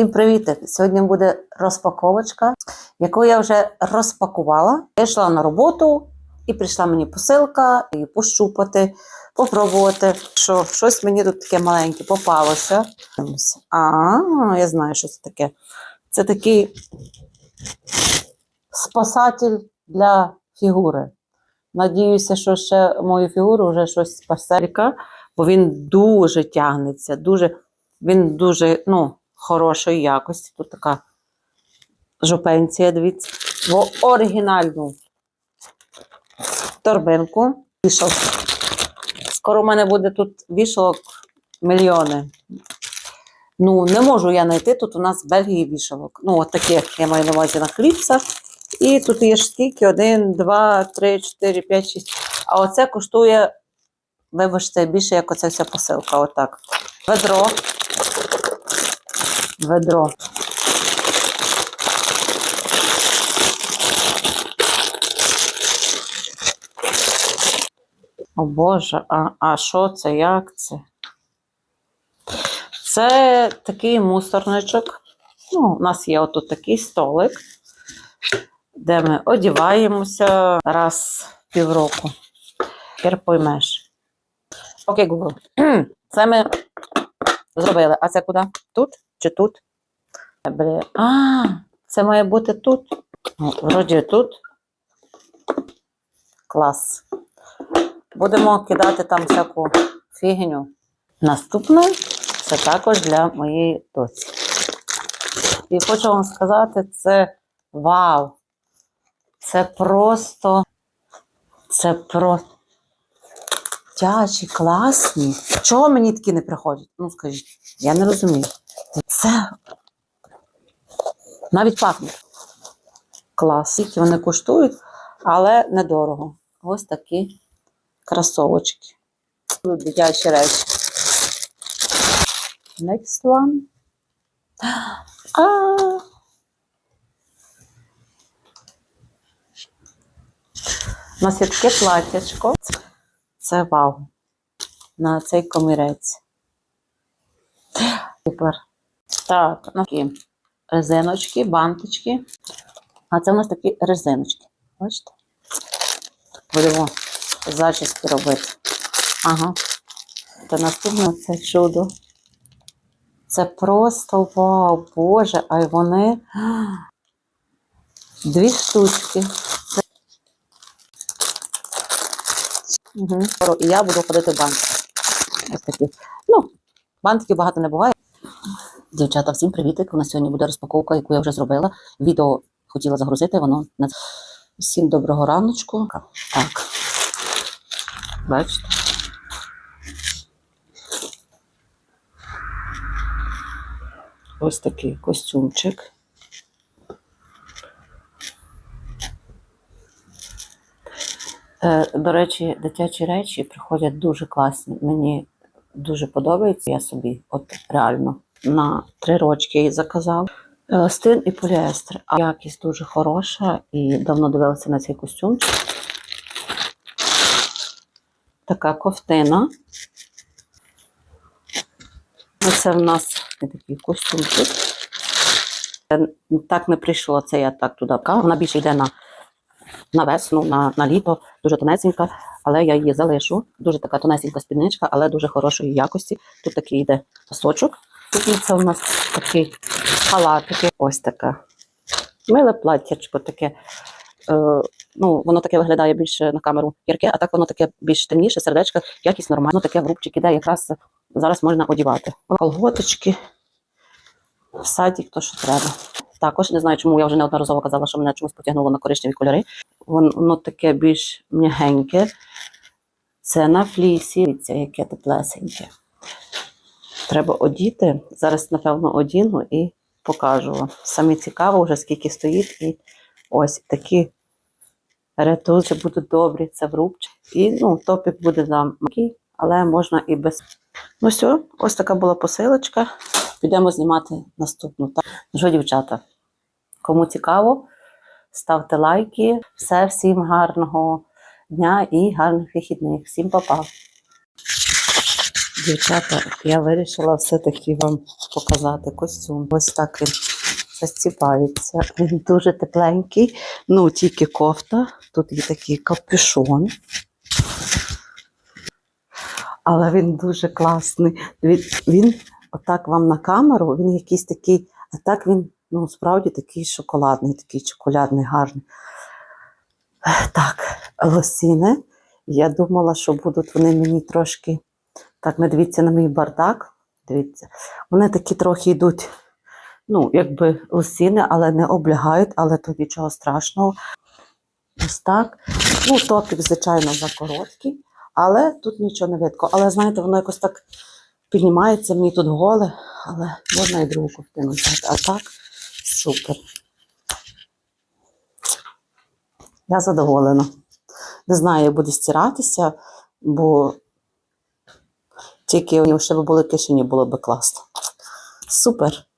Всім привіт! Сьогодні буде розпаковочка, яку я вже розпакувала. Я йшла на роботу і прийшла мені посилка, і пощупати, попробувати, що щось мені тут таке маленьке попалося. А, я знаю, що це таке. Це такий спасатель для фігури. Надіюся, що ще мою фігуру вже щось спасе, бо він дуже тягнеться, дуже, він дуже, ну, хорошої якості. Тут така жопенція, дивіться. В оригінальну торбинку. Вішалка. Скоро в мене буде тут вішалок мільйони. Ну, не можу я знайти тут у нас в Бельгії вішалок. Ну, от таких я маю на увазі на хлібцях. І тут є ж скільки? Один, два, три, чотири, п'ять, шість. А оце коштує, вибачте, більше, як оця вся посилка. Отак. Ведро. Ведро. О Боже, а, а що це? Як це? Це такий мусорничок. Ну, у нас є отут такий столик, де ми одіваємося раз в півроку. Тепер поймеш. Окей, Google. Це ми зробили. А це куди? Тут чи тут? А, це має бути тут. Ну, Вроді тут. Клас. Будемо кидати там всяку фігню. Наступне це також для моєї доці. І хочу вам сказати, це вау! Це просто, це про тячі, класні. Чого мені такі не приходять? Ну, скажіть, я не розумію. Це навіть пахнуть. Клас. Скільки вони коштують, але недорого. Ось такі кросовочки. Тут дитячі речі. Next one. А. У нас є таке платтячко. Це вау. На цей комірець. Супер. Так, на такі резиночки, бантички. А це у нас такі резиночки. Бачите? Будемо зачіски робити. Ага. Та наступне це чудо. Це просто вау, Боже, а й вони. Дві штучки. Угу. І я буду ходити в банки. Ось такі. Ну, бантиків багато не буває. Дівчата, всім привітик. У нас сьогодні буде розпаковка, яку я вже зробила. Відео хотіла загрузити, воно на всім доброго раночку. Так. Бачите? Ось такий костюмчик. Е, До речі, дитячі речі приходять дуже класні. Мені дуже подобається. Я собі, от реально, на три рочки її заказав. Еластин і поліестер. А якість дуже хороша і давно дивилася на цей костюмчик. Така ковтина. Оце в нас такий костюмчик. Е, Так не прийшло, це я так туди. Вона більше йде на, на весну, на, на літо, дуже тонесенька, але я її залишу. Дуже така тонесенька спідничка, але дуже хорошої якості. Тут такий йде пасочок. Тут це у нас такий халатики. Ось таке. Миле платтячко таке. Е, ну, воно таке виглядає більше на камеру ярке, а так воно таке більш темніше, сердечко, якість нормально. Воно таке в рубчик іде, якраз зараз можна одівати. Колготочки, в садик, то що треба. Також не знаю, чому я вже неодноразово казала, що мене чомусь потягнуло на коричневі кольори. Воно, таке більш м'ягеньке. Це на флісі. Яке теплесеньке. Треба одіти. Зараз, напевно, одіну і покажу вам. Самі цікаво, вже скільки стоїть. І ось такі ретузі будуть добрі, це в рубчик. І ну, топік буде за макій, але можна і без. Ну все, ось така була посилочка. Підемо знімати наступну. Ну що, дівчата, кому цікаво, ставте лайки. Все, всім гарного дня і гарних вихідних. Всім па-па. Дівчата, я вирішила все-таки вам показати костюм. Ось так він застіпається. Він дуже тепленький, ну тільки кофта. Тут є такий капюшон. Але він дуже класний. Він, він отак вам на камеру, він якийсь такий, а так він ну, справді такий шоколадний, такий чоколядний, гарний. Так, лосіни. Я думала, що будуть вони мені трошки. Так, не дивіться на мій бардак. Дивіться, вони такі трохи йдуть, ну, якби лосіни, але не облягають, але то нічого страшного. Ось так. Ну, топік, звичайно, закороткий, але тут нічого не видко. Але знаєте, воно якось так піднімається, мені тут голе, але можна і другу ковтину взяти. А так, супер. Я задоволена. Не знаю, як буде стиратися, бо тільки ще були кишені, було б класно. Супер.